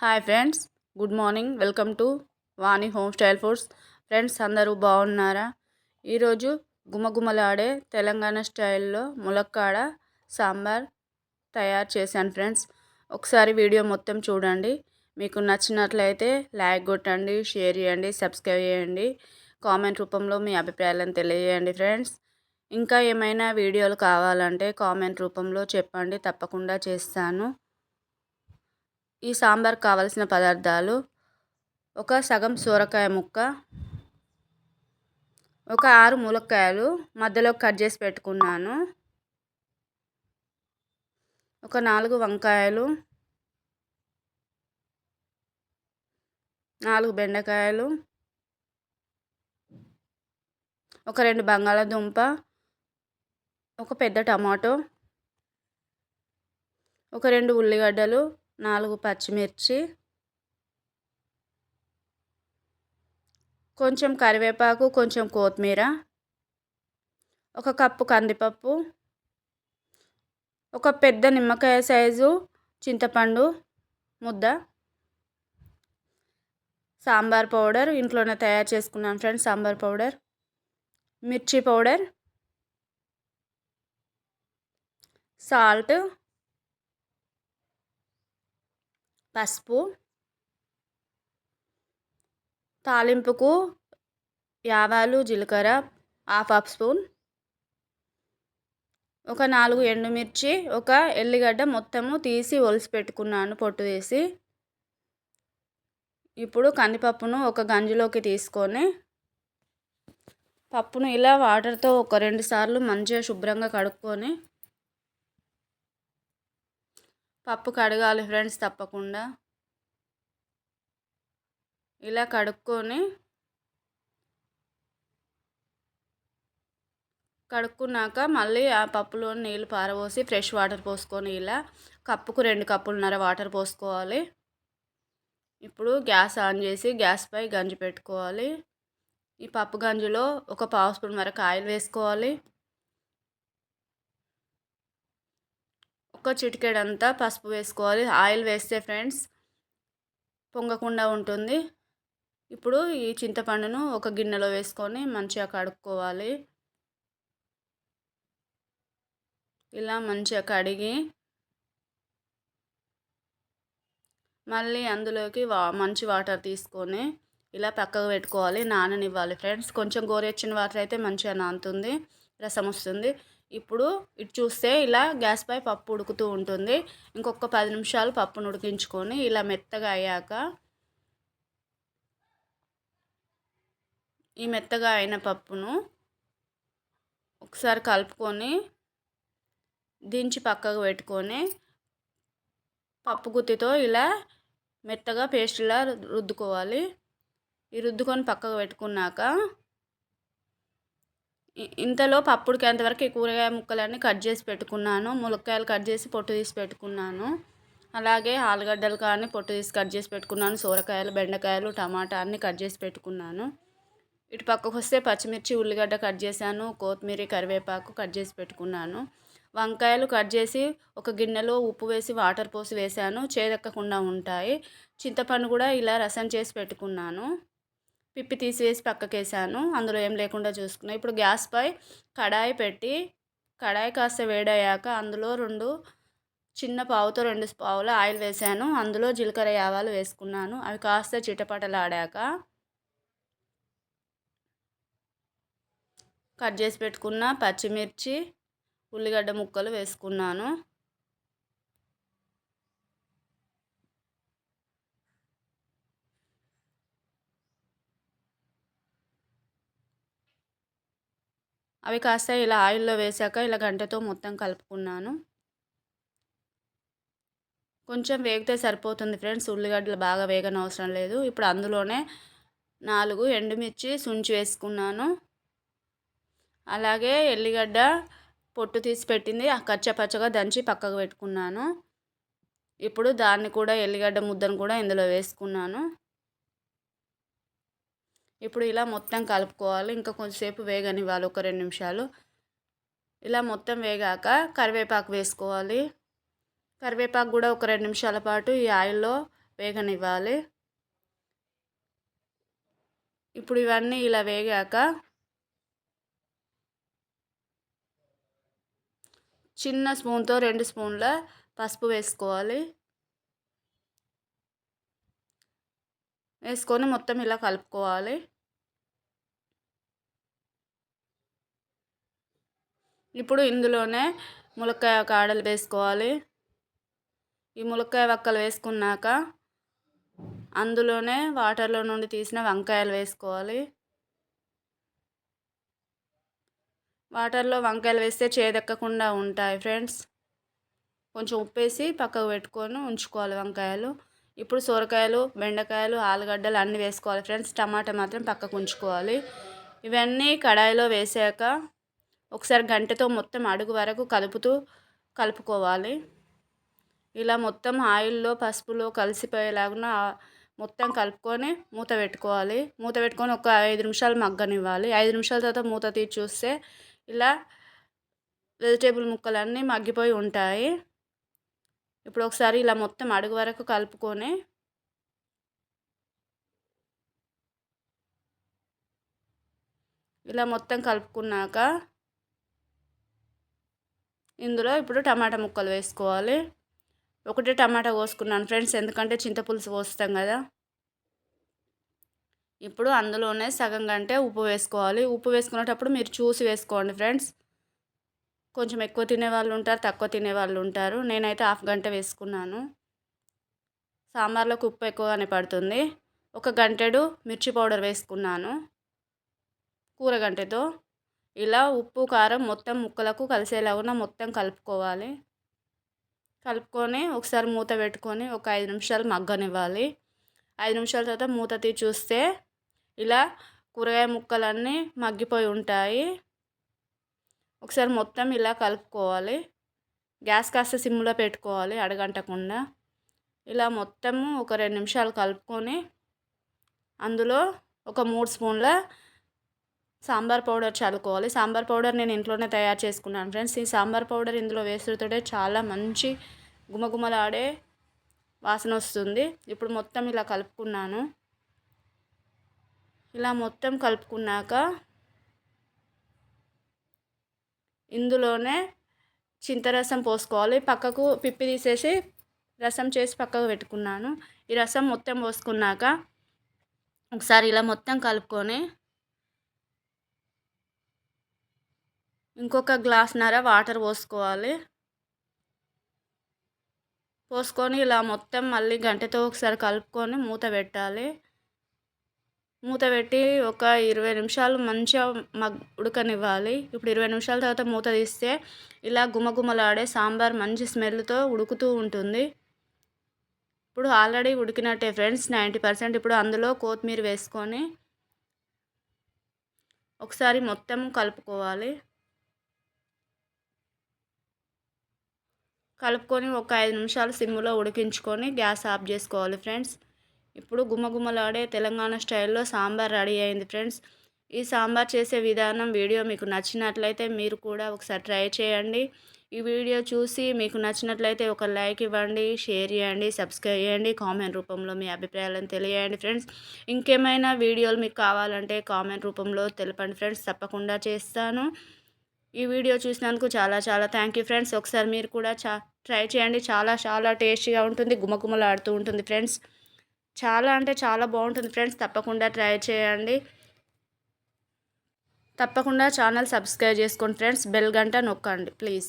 Hi friends good morning welcome to Vani home style foods friends అందరూ బాగున్నారా? ఈరోజు గుమగుమలాడే తెలంగాణ స్టైల్లో ములక్కాడ సాంబార్ తయారు చేశాను ఫ్రెండ్స్ ఒకసారి వీడియో మొత్తం చూడండి. మీకు నచ్చినట్లయితే లైక్ కొట్టండి షేర్ చేయండి సబ్స్క్రైబ్ చేయండి. కామెంట్ రూపంలో మీ అభిప్రాయాలను తెలియజేయండి ఫ్రెండ్స్ ఇంకా ఏమైనా వీడియోలు కావాలంటే కామెంట్ రూపంలో చెప్పండి తప్పకుండా చేస్తాను. ఈ సాంబార్ కావలసిన పదార్థాలు ఒక సగం సూరకాయ ముక్క ఒక ఆరు ములక్కాయలు మధ్యలో కట్ చేసి పెట్టుకున్నాను. ఒక నాలుగు వంకాయలు నాలుగు బెండకాయలు ఒక రెండు బంగాళాదుంప ఒక పెద్ద టమాటో ఒక రెండు ఉల్లిగడ్డలు నాలుగు పచ్చిమిర్చి కొంచెం కరివేపాకు కొంచెం కొత్తిమీర ఒక కప్పు కందిపప్పు ఒక పెద్ద నిమ్మకాయ సైజు చింతపండు ముద్ద సాంబార్ పౌడర్ ఇంట్లోనే తయారు చేసుకున్నాను ఫ్రెండ్స్ సాంబార్ పౌడర్ మిర్చి పౌడర్ సాల్ట్ పసుపు తాలింపుకు యావాలు జీలకర్ర హాఫ్ హాఫ్ స్పూన్ ఒక నాలుగు ఎండుమిర్చి ఒక ఎల్లిగడ్డ మొత్తము తీసి ఒలిసి పెట్టుకున్నాను పొట్టు తీసి ఇప్పుడు కందిపప్పును ఒక గంజిలోకి తీసుకొని పప్పును ఇలా వాటర్తో ఒక రెండు సార్లు మంచిగా శుభ్రంగా కడుక్కొని పప్పు కడగాలి ఫ్రెండ్స్ తప్పకుండా. ఇలా కడుక్కొని కడుక్కున్నాక మళ్ళీ ఆ పప్పులో నీళ్ళు పారబోసి ఫ్రెష్ వాటర్ పోసుకొని ఇలా కప్పుకు రెండు కప్పులున్నర వాటర్ పోసుకోవాలి. ఇప్పుడు గ్యాస్ ఆన్ చేసి గ్యాస్పై గంజి పెట్టుకోవాలి. ఈ పప్పు గంజిలో ఒక పావు స్పూన్ వరకు ఆయిల్ వేసుకోవాలి. ఒక చిటికెడంతా పసుపు వేసుకోవాలి. ఆయిల్ వేస్తే ఫ్రెండ్స్ పొంగకుండా ఉంటుంది. ఇప్పుడు ఈ చింతపండును ఒక గిన్నెలో వేసుకొని మంచిగా కడుక్కోవాలి. ఇలా మంచిగా కడిగి మళ్ళీ అందులోకి వా మంచి వాటర్ తీసుకొని ఇలా పక్కకు పెట్టుకోవాలి. నాననివ్వాలి ఫ్రెండ్స్. కొంచెం గోరెచ్చిన వాటర్ అయితే మంచిగా నానుతుంది రసం వస్తుంది. ఇప్పుడు ఇటు చూస్తే ఇలా గ్యాస్ పై పప్పు ఉడుకుతూ ఉంటుంది. ఇంకొక పది నిమిషాలు పప్పును ఉడికించుకొని ఇలా మెత్తగా అయ్యాక ఈ మెత్తగా అయిన పప్పును ఒకసారి కలుపుకొని దించి పక్కకు పెట్టుకొని పప్పు గుత్తితో ఇలా మెత్తగా పేస్ట్లా రుద్దుకోవాలి. ఈ రుద్దుకొని పక్కకు పెట్టుకున్నాక ఇంతలో పప్పు అంతవరకు ఈ కూరగాయ ముక్కలన్నీ కట్ చేసి పెట్టుకున్నాను. ములక్కాయలు కట్ చేసి పొట్టు తీసి పెట్టుకున్నాను. అలాగే ఆలుగడ్డలు కానీ పొట్టు తీసి కట్ చేసి పెట్టుకున్నాను. సోరకాయలు బెండకాయలు టమాటా అన్నీ కట్ చేసి పెట్టుకున్నాను. ఇటు పక్కకు వస్తే పచ్చిమిర్చి ఉల్లిగడ్డ కట్ చేశాను. కొత్తిమీర కరివేపాకు కట్ చేసి పెట్టుకున్నాను. వంకాయలు కట్ చేసి ఒక గిన్నెలో ఉప్పు వేసి వాటర్ పోసి వేసాను చేదెక్కకుండా ఉంటాయి. చింతపండు కూడా ఇలా రసం చేసి పెట్టుకున్నాను. పిప్పి తీసివేసి పక్కకేసాను. అందులో ఏం లేకుండా చూసుకున్నాను ఇప్పుడు గ్యాస్పై కడాయి పెట్టి కడాయి కాస్త వేడయ్యాక అందులో రెండు చిన్న పావుతో రెండు పావుల ఆయిల్ వేసాను. అందులో జీలకర్ర ఆవాలు వేసుకున్నాను. అవి కాస్త చిటపటలాడాక కట్ చేసి పెట్టుకున్న పచ్చిమిర్చి ఉల్లిగడ్డ ముక్కలు వేసుకున్నాను. అవి కాస్త ఇలా ఆయిల్లో వేసాక ఇలా గంటతో మొత్తం కలుపుకున్నాను. కొంచెం వేగితే సరిపోతుంది ఫ్రెండ్స్. ఉల్లిగడ్డలు బాగా వేగన అవసరం లేదు. ఇప్పుడు అందులోనే నాలుగు ఎండుమిర్చి సుంచి వేసుకున్నాను. అలాగే ఎల్లిగడ్డ పొట్టు తీసి పెట్టింది. కచ్చపచ్చగా దంచి పక్కకు పెట్టుకున్నాను. ఇప్పుడు దాన్ని కూడా ఎల్లిగడ్డ ముద్దను కూడా ఇందులో వేసుకున్నాను. ఇప్పుడు ఇలా మొత్తం కలుపుకోవాలి. ఇంకా కొంచెంసేపు వేగనివ్వాలి ఒక రెండు నిమిషాలు. ఇలా మొత్తం వేగాక కరివేపాకు వేసుకోవాలి. కరివేపాకు కూడా ఒక రెండు నిమిషాల పాటు ఈ ఆయిల్లో వేగనివ్వాలి. ఇప్పుడు ఇవన్నీ ఇలా వేగాక చిన్న స్పూన్తో రెండు స్పూన్ల పసుపు వేసుకోవాలి. వేసుకొని మొత్తం ఇలా కలుపుకోవాలి. ఇప్పుడు ఇందులోనే ములక్కాయ కాడలు వేసుకోవాలి. ఈ ములక్కాయ వక్కలు వేసుకున్నాక అందులోనే వాటర్లో నుండి తీసిన వంకాయలు వేసుకోవాలి. వాటర్లో వంకాయలు వేస్తే చేదెక్కకుండా ఉంటాయి ఫ్రెండ్స్. కొంచెం ఉప్పేసి పక్కకు పెట్టుకొని ఉంచుకోవాలి వంకాయలు. ఇప్పుడు సొరకాయలు బెండకాయలు ఆలుగడ్డలు అన్నీ వేసుకోవాలి ఫ్రెండ్స్. టమాటా మాత్రం పక్కకు ఉంచుకోవాలి. ఇవన్నీ కడాయిలో వేసాక ఒకసారి గంటతో మొత్తం అడుగు వరకు కలుపుతూ కలుపుకోవాలి. ఇలా మొత్తం ఆయిల్లో పసుపులో కలిసిపోయేలాగా మొత్తం కలుపుకొని మూత పెట్టుకోవాలి. మూత పెట్టుకొని ఒక ఐదు నిమిషాలు మగ్గనివ్వాలి. ఐదు నిమిషాల తర్వాత మూత తీసి చూస్తే ఇలా వెజిటేబుల్ ముక్కలన్నీ మగ్గిపోయి ఉంటాయి. ఇప్పుడు ఒకసారి ఇలా మొత్తం అడుగు వరకు కలుపుకొని ఇలా మొత్తం కలుపుకున్నాక ఇందులో ఇప్పుడు టమాటా ముక్కలు వేసుకోవాలి. ఒకటే టమాటా కోసుకున్నాను ఫ్రెండ్స్ ఎందుకంటే చింతపులుసు పోస్తాం కదా. ఇప్పుడు అందులోనే సగం కంటే ఉప్పు వేసుకోవాలి. ఉప్పు వేసుకునేటప్పుడు మీరు చూసి వేసుకోండి ఫ్రెండ్స్. కొంచెం ఎక్కువ తినే వాళ్ళు ఉంటారు తక్కువ తినే వాళ్ళు ఉంటారు. నేనైతే హాఫ్ గంట వేసుకున్నాను. సాంబార్లోకి ఉప్పు ఎక్కువగానే పడుతుంది. ఒక గంటెడు మిర్చి పౌడర్ వేసుకున్నాను. కూర గంటెతో. ఇలా ఉప్పు కారం మొత్తం ముక్కలకు కలిసేలాగా మొత్తం కలుపుకోవాలి. కలుపుకొని ఒకసారి మూత పెట్టుకొని ఒక ఐదు నిమిషాలు మగ్గనివ్వాలి. ఐదు నిమిషాల తర్వాత మూత తీసి చూస్తే ఇలా కూరగాయ ముక్కలన్నీ మగ్గిపోయి ఉంటాయి. ఒకసారి మొత్తం ఇలా కలుపుకోవాలి. గ్యాస్ కాస్త సిమ్లో పెట్టుకోవాలి అడగంటకుండా. ఇలా మొత్తము ఒక రెండు నిమిషాలు కలుపుకొని అందులో ఒక మూడు స్పూన్ల సాంబార్ పౌడర్ చల్లుకోవాలి. సాంబార్ పౌడర్ నేను ఇంట్లోనే తయారు చేసుకున్నాను ఫ్రెండ్స్. ఈ సాంబార్ పౌడర్ ఇందులో వేసుడుతోటే చాలా మంచి గుమగుమలాడే వాసన వస్తుంది. ఇప్పుడు మొత్తం ఇలా కలుపుకున్నాను. ఇలా మొత్తం కలుపుకున్నాక ఇందులోనే చింతరసం పోసుకోవాలి. పక్కకు పిప్పి తీసేసి రసం చేసి పక్కకు పెట్టుకున్నాను. ఈ రసం మొత్తం పోసుకున్నాక ఒకసారి ఇలా మొత్తం కలుపుకొని ఇంకొక గ్లాస్నర వాటర్ పోసుకోవాలి. పోసుకొని ఇలా మొత్తం మళ్ళీ గంటతో ఒకసారి కలుపుకొని మూత పెట్టాలి. మూత పెట్టి ఒక ఇరవై నిమిషాలు మంచిగా మగ్ ఉడకనివ్వాలి. ఇప్పుడు ఇరవై నిమిషాల తర్వాత మూత తీస్తే ఇలా గుమగుమలాడే సాంబార్ మంచి స్మెల్తో ఉడుకుతూ ఉంటుంది. ఇప్పుడు ఆల్రెడీ ఉడికినట్టే ఫ్రెండ్స్ నైంటీ పర్సెంట్ ఇప్పుడు అందులో కొత్తిమీర వేసుకొని ఒకసారి మొత్తం కలుపుకోవాలి. కలుపుకొని ఒక ఐదు నిమిషాలు సిమ్లో ఉడికించుకొని గ్యాస్ ఆఫ్ చేసుకోవాలి ఫ్రెండ్స్. ఇప్పుడు గుమ్మగుమ్మలాడే తెలంగాణ స్టైల్లో సాంబార్ రెడీ అయింది ఫ్రెండ్స్. ఈ సాంబార్ చేసే విధానం వీడియో మీకు నచ్చినట్లయితే మీరు కూడా ఒకసారి ట్రై చేయండి. ఈ వీడియో చూసి మీకు నచ్చినట్లయితే ఒక లైక్ ఇవ్వండి షేర్ చేయండి సబ్స్క్రైబ్ చేయండి కామెంట్ రూపంలో మీ అభిప్రాయాలను తెలియజేయండి ఫ్రెండ్స్. ఇంకేమైనా వీడియోలు మీకు కావాలంటే కామెంట్ రూపంలో తెలపండి ఫ్రెండ్స్. తప్పకుండా చేస్తాను. ఈ వీడియో చూసినందుకు చాలా చాలా థ్యాంక్ యూ ఫ్రెండ్స్. ఒకసారి మీరు కూడా చా ట్రై చేయండి. చాలా చాలా టేస్టీగా ఉంటుంది గుమగుమలాడుతూ ఉంటుంది ఫ్రెండ్స్. చాలా అంటే చాలా బాగుంటుంది ఫ్రెండ్స్. తప్పకుండా ట్రై చేయండి. తప్పకుండా ఛానల్ సబ్స్క్రైబ్ చేసుకోండి ఫ్రెండ్స్. బెల్ గంట నొక్కండి ప్లీజ్.